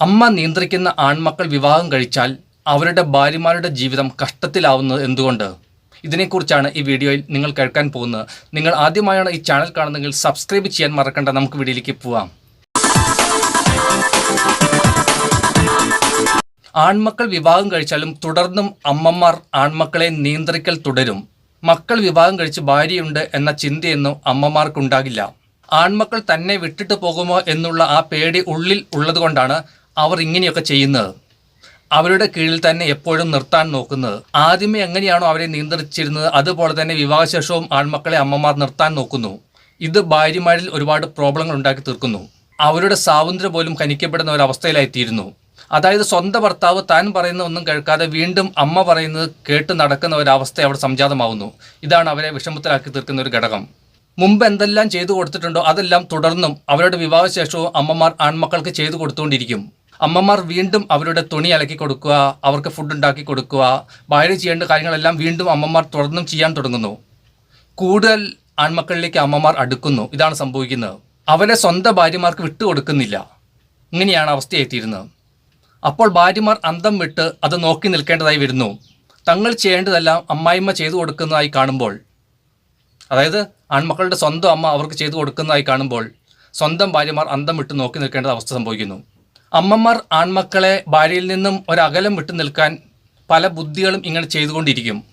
അമ്മ നിയന്ത്രിക്കുന്ന ആൺമക്കൾ വിവാഹം കഴിച്ചാൽ അവരുടെ ഭാര്യമാരുടെ ജീവിതം കഷ്ടത്തിലാവുന്നത് എന്തുകൊണ്ട്? ഇതിനെക്കുറിച്ചാണ് ഈ വീഡിയോയിൽ നിങ്ങൾ കേൾക്കാൻ പോകുന്നത്. നിങ്ങൾ ആദ്യമായാണ് ഈ ചാനൽ കാണുന്നതെങ്കിൽ സബ്സ്ക്രൈബ് ചെയ്യാൻ മറക്കണ്ട. നമുക്ക് വീഡിയോയിലേക്ക് പോവാം. ആൺമക്കൾ വിവാഹം കഴിച്ചാലും തുടർന്നും അമ്മമാർ ആൺമക്കളെ നിയന്ത്രിക്കൽ തുടരും. മക്കൾ വിവാഹം കഴിച്ച് ഭാര്യയുണ്ട് എന്ന ചിന്തയൊന്നും അമ്മമാർക്കുണ്ടാകില്ല. ആൺമക്കൾ തന്നെ വിട്ടിട്ട് പോകുമോ എന്നുള്ള ആ പേടി ഉള്ളിൽ ഉള്ളതുകൊണ്ടാണ് അവർ ഇങ്ങനെയൊക്കെ ചെയ്യുന്നത്. അവരുടെ കീഴിൽ തന്നെ എപ്പോഴും നിർത്താൻ നോക്കുന്നത്. ആദ്യമേ എങ്ങനെയാണോ അവരെ നിയന്ത്രിച്ചിരുന്നത് അതുപോലെ തന്നെ വിവാഹശേഷവും ആൺമക്കളെ അമ്മമാർ നിർത്താൻ നോക്കുന്നു. ഇത് ഭാര്യമാരിൽ ഒരുപാട് പ്രോബ്ലങ്ങൾ ഉണ്ടാക്കി തീർക്കുന്നു. അവരുടെ സ്വാതന്ത്ര്യം പോലും ഖനിക്കപ്പെടുന്ന ഒരവസ്ഥയിലായിത്തീരുന്നു അതായത് സ്വന്തം ഭർത്താവ് താൻ പറയുന്ന ഒന്നും കേൾക്കാതെ വീണ്ടും അമ്മ പറയുന്നത് കേട്ട് നടക്കുന്ന ഒരവസ്ഥ അവിടെ സംജാതമാവുന്നു. ഇതാണ് അവരെ വിഷമത്തിലാക്കി തീർക്കുന്ന ഒരു ഘടകം. മുമ്പ് എന്തെല്ലാം ചെയ്തു കൊടുത്തിട്ടുണ്ടോ അതെല്ലാം തുടർന്നും അവരുടെ വിവാഹശേഷവും അമ്മമാർ ആൺമക്കൾക്ക് ചെയ്തു കൊടുത്തുകൊണ്ടിരിക്കും. അമ്മമാർ വീണ്ടും അവരുടെ തുണി അലക്കി കൊടുക്കുക അവർക്ക് ഫുഡ് ഉണ്ടാക്കി കൊടുക്കുക ഭാര്യ ചെയ്യേണ്ട കാര്യങ്ങളെല്ലാം വീണ്ടും അമ്മമാർ തുടർന്നും ചെയ്യാൻ തുടങ്ങുന്നു. കൂടുതൽ ആൺമക്കളിലേക്ക് അമ്മമാർ അടുക്കുന്നു. ഇതാണ് സംഭവിക്കുന്നത്. അവരെ സ്വന്തം ഭാര്യമാർക്ക് വിട്ടുകൊടുക്കുന്നില്ല ഇങ്ങനെയാണ് അവസ്ഥയെത്തിയിരുന്നത്. അപ്പോൾ ഭാര്യമാർ അന്തം വിട്ട് അത് നോക്കി നിൽക്കേണ്ടതായി വരുന്നു. തങ്ങൾ ചെയ്യേണ്ടതെല്ലാം അമ്മായിമ്മ ചെയ്തു കൊടുക്കുന്നതായി കാണുമ്പോൾ അതായത് ആൺമക്കളുടെ സ്വന്തം അമ്മ അവർക്ക് ചെയ്തു കൊടുക്കുന്നതായി കാണുമ്പോൾ സ്വന്തം ഭാര്യമാർ അന്തം വിട്ട് നോക്കി നിൽക്കേണ്ട അവസ്ഥ സംഭവിക്കുന്നു. അമ്മമാർ ആൺമക്കളെ ഭാര്യയിൽ നിന്നും ഒരകലം വിട്ടു നിൽക്കാൻ പല ബുദ്ധികളും ഇങ്ങനെ ചെയ്തുകൊണ്ടിരിക്കും.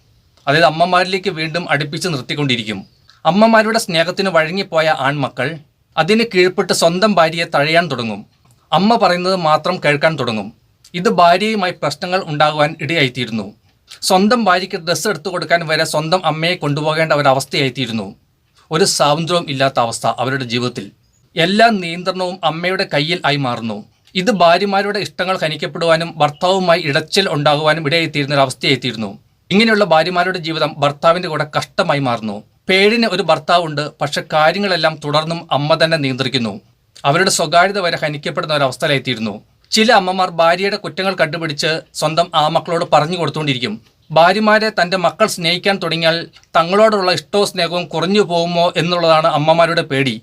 അതായത് അമ്മമാരിലേക്ക് വീണ്ടും അടുപ്പിച്ച് നിർത്തിക്കൊണ്ടിരിക്കും. അമ്മമാരുടെ സ്നേഹത്തിന് വഴങ്ങിപ്പോയ ആൺമക്കൾ അതിന് കീഴ്പ്പെട്ട് സ്വന്തം ഭാര്യയെ തഴയാൻ തുടങ്ങും. അമ്മ പറയുന്നത് മാത്രം കേൾക്കാൻ തുടങ്ങും. ഇത് ഭാര്യയുമായി പ്രശ്നങ്ങൾ ഉണ്ടാകുവാൻ ഇടയായിത്തീരുന്നു. സ്വന്തം ഭാര്യയ്ക്ക് ഡ്രസ്സ് എടുത്തു കൊടുക്കാൻ വരെ സ്വന്തം അമ്മയെ കൊണ്ടുപോകേണ്ട ഒരവസ്ഥയായിത്തീരുന്നു. ഒരു സ്വാതന്ത്ര്യവും ഇല്ലാത്ത അവസ്ഥ അവരുടെ ജീവിതത്തിൽ. എല്ലാ നിയന്ത്രണവും അമ്മയുടെ കയ്യിൽ ആയി മാറുന്നു. ഇത് ഭാര്യമാരുടെ ഇഷ്ടങ്ങൾ ഹനിക്കപ്പെടുവാനും ഭർത്താവുമായി ഇടച്ചിൽ ഉണ്ടാകുവാനും ഇടയെത്തിയിരുന്ന ഒരു ഇങ്ങനെയുള്ള ഭാര്യമാരുടെ ജീവിതം ഭർത്താവിന്റെ കൂടെ കഷ്ടമായി മാറുന്നു. പേഴിന് ഒരു ഭർത്താവുണ്ട് പക്ഷെ കാര്യങ്ങളെല്ലാം തുടർന്നും അമ്മ തന്നെ നിയന്ത്രിക്കുന്നു. അവരുടെ സ്വകാര്യത വരെ ഹനിക്കപ്പെടുന്ന ഒരവസ്ഥയിലെത്തിയിരുന്നു ചില അമ്മമാർ ഭാര്യയുടെ കുറ്റങ്ങൾ കണ്ടുപിടിച്ച് സ്വന്തം ആ മക്കളോട് പറഞ്ഞു കൊടുത്തുകൊണ്ടിരിക്കും. ഭാര്യമാരെ തന്റെ മക്കൾ സ്നേഹിക്കാൻ തുടങ്ങിയാൽ തങ്ങളോടുള്ള ഇഷ്ടവും സ്നേഹവും കുറഞ്ഞു പോകുമോ എന്നുള്ളതാണ് അമ്മമാരുടെ പേടി.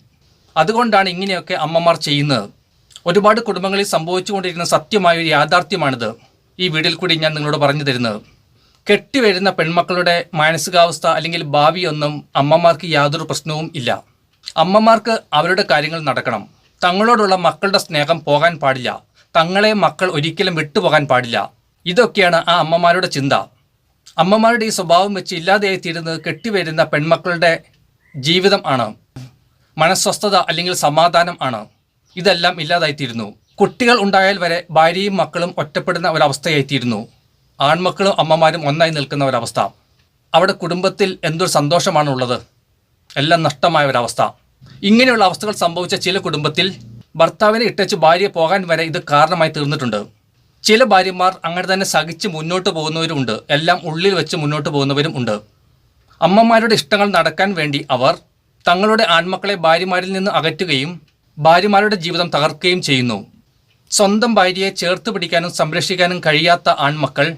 അതുകൊണ്ടാണ് ഇങ്ങനെയൊക്കെ അമ്മമാർ ചെയ്യുന്നത്. ഒരുപാട് കുടുംബങ്ങളിൽ സംഭവിച്ചുകൊണ്ടിരിക്കുന്ന സത്യമായ ഒരു യാഥാർത്ഥ്യമാണിത്. ഈ വീഡിയോയിൽ കൂടി ഞാൻ നിങ്ങളോട് പറഞ്ഞു തരുന്നത്. കെട്ടിവരുന്ന പെൺമക്കളുടെ മാനസികാവസ്ഥ അല്ലെങ്കിൽ ഭാവിയൊന്നും അമ്മമാർക്ക് യാതൊരു പ്രശ്നവും ഇല്ല. അമ്മമാർക്ക് അവരുടെ കാര്യങ്ങൾ നടക്കണം. തങ്ങളോടുള്ള മക്കളുടെ സ്നേഹം പോകാൻ പാടില്ല. തങ്ങളെ മക്കൾ ഒരിക്കലും വിട്ടുപോകാൻ പാടില്ല. ഇതൊക്കെയാണ് ആ അമ്മമാരുടെ ചിന്ത. അമ്മമാരുടെ ഈ സ്വഭാവം വെച്ച് ഇല്ലാതെയായി തീരുന്നത് കെട്ടിവരുന്ന പെൺമക്കളുടെ ജീവിതം ആണ്. മനസ്വസ്ഥത അല്ലെങ്കിൽ സമാധാനം ആണ്. ഇതെല്ലാം ഇല്ലാതായിത്തീരുന്നു. കുട്ടികൾ ഉണ്ടായാൽ വരെ ഭാര്യയും മക്കളും ഒറ്റപ്പെടുന്ന ഒരവസ്ഥയായിത്തീരുന്നു. ആൺമക്കളും അമ്മമാരും ഒന്നായി നിൽക്കുന്ന ഒരവസ്ഥ. അവിടെ കുടുംബത്തിൽ എന്തൊരു സന്തോഷമാണുള്ളത്. എല്ലാം നഷ്ടമായ ഒരവസ്ഥ. ഇങ്ങനെയുള്ള അവസ്ഥകൾ സംഭവിച്ച ചില കുടുംബത്തിൽ ഭർത്താവിനെ ഇട്ടച്ച് ഭാര്യ പോകാൻ വരെ ഇത് കാരണമായി തീർന്നിട്ടുണ്ട്. ചില ഭാര്യമാർ അങ്ങനെ തന്നെ സഹിച്ച് മുന്നോട്ട് പോകുന്നവരും ഉണ്ട്. എല്ലാം ഉള്ളിൽ വെച്ച് മുന്നോട്ട് പോകുന്നവരും ഉണ്ട്. അമ്മമാരുടെ ഇഷ്ടങ്ങൾ നടക്കാൻ വേണ്ടി അവർ തങ്ങളുടെ ആൺമക്കളെ ഭാര്യമാരിൽ നിന്ന് അകറ്റുകയും ഭാര്യമാരുടെ ജീവിതം തകർക്കുകയും ചെയ്യുന്നു. സ്വന്തം ഭാര്യയെ ചേർത്ത് പിടിക്കാനും സംരക്ഷിക്കാനും കഴിയാത്ത ആൺമക്കൾ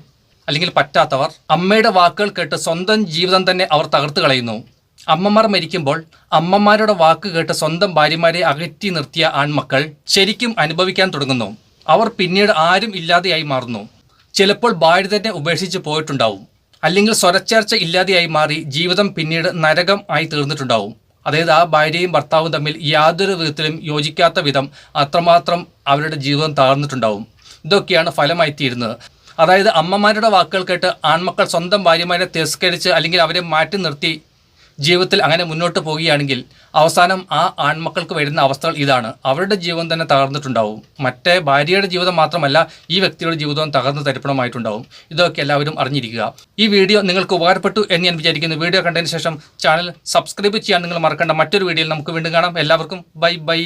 അല്ലെങ്കിൽ പറ്റാത്തവർ അമ്മയുടെ വാക്കുകൾ കേട്ട് സ്വന്തം ജീവിതം തന്നെ അവർ തകർത്ത് കളയുന്നു. അമ്മമാർ മരിക്കുമ്പോൾ അമ്മമാരുടെ വാക്ക് കേട്ട് സ്വന്തം ഭാര്യമാരെ അകറ്റി നിർത്തിയ ആൺമക്കൾ ശരിക്കും അനുഭവിക്കാൻ തുടങ്ങുന്നു. അവർ പിന്നീട് ആരും ഇല്ലാതെയായി മാറുന്നു. ചിലപ്പോൾ ഭാര്യ തന്നെ ഉപേക്ഷിച്ച് പോയിട്ടുണ്ടാവും. അല്ലെങ്കിൽ സ്വരച്ചേർച്ച ഇല്ലാതെയായി മാറി ജീവിതം പിന്നീട് നരകം ആയി തീർന്നിട്ടുണ്ടാവും. അതായത് ആ ഭാര്യയും ഭർത്താവും തമ്മിൽ യാതൊരു വിധത്തിലും യോജിക്കാത്ത വിധം അത്രമാത്രം അവരുടെ ജീവിതം താഴ്ന്നിട്ടുണ്ടാവും. ഇതൊക്കെയാണ് ഫലമായി തീരുന്നത് അതായത് അമ്മമാരുടെ വാക്കുകൾ കേട്ട് ആൺമക്കൾ സ്വന്തം ഭാര്യമാരെ തിരസ്കരിച്ച് അല്ലെങ്കിൽ അവരെ മാറ്റി നിർത്തി ജീവിതത്തിൽ അങ്ങനെ മുന്നോട്ട് പോവുകയാണെങ്കിൽ അവസാനം ആ ആൺമക്കൾക്ക് വരുന്ന അവസ്ഥകൾ ഇതാണ്. അവരുടെ ജീവിതം തന്നെ തകർന്നിട്ടുണ്ടാവും. മറ്റേ ഭാര്യയുടെ ജീവിതം മാത്രമല്ല ഈ വ്യക്തിയുടെ ജീവിതവും തകർന്ന് തരിപ്പണമായിട്ടുണ്ടാവും. ഇതൊക്കെ എല്ലാവരും അറിഞ്ഞിരിക്കുക. ഈ വീഡിയോ നിങ്ങൾക്ക് ഉപകാരപ്പെട്ടു എന്ന് ഞാൻ വിചാരിക്കുന്നു. വീഡിയോ കണ്ടതിന് ശേഷം ചാനൽ സബ്സ്ക്രൈബ് ചെയ്യാൻ നിങ്ങൾ മറക്കേണ്ട. മറ്റൊരു വീഡിയോയിൽ നമുക്ക് വീണ്ടും കാണാം. എല്ലാവർക്കും ബൈ ബൈ.